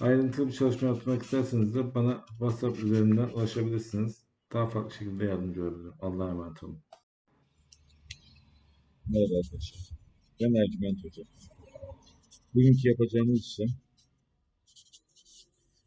Ayrıntılı bir çalışma yapmak isterseniz de bana WhatsApp üzerinden ulaşabilirsiniz. Daha farklı şekilde yardımcı olabilirim. Allah'a emanet olun. Merhaba arkadaşlar. Ben Ercüment Hoca. Bugünkü yapacağımız işlem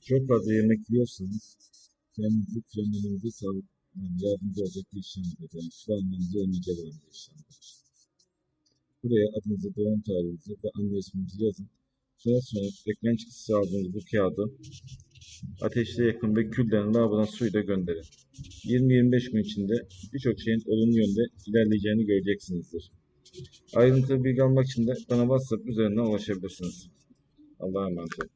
çok fazla yemek yiyorsanız kendinizi frenlemenize sağlık yani yardımcı olacak bir işlemdir. Yani kilo önleyecek olan bir işlemdir. Buraya adınızı, doğum tarihinizi ve anne isminizi yazın. Sonra ekran çıktısı aldığınız bu kağıdı ateşte yakın ve küllerin lavabona suyla gönderin. 20-25 gün içinde birçok şeyin olumlu yönde ilerleyeceğini göreceksinizdir. Ayrıntılı bilgi almak için de bana WhatsApp üzerinden ulaşabilirsiniz. Allah'a emanet olun.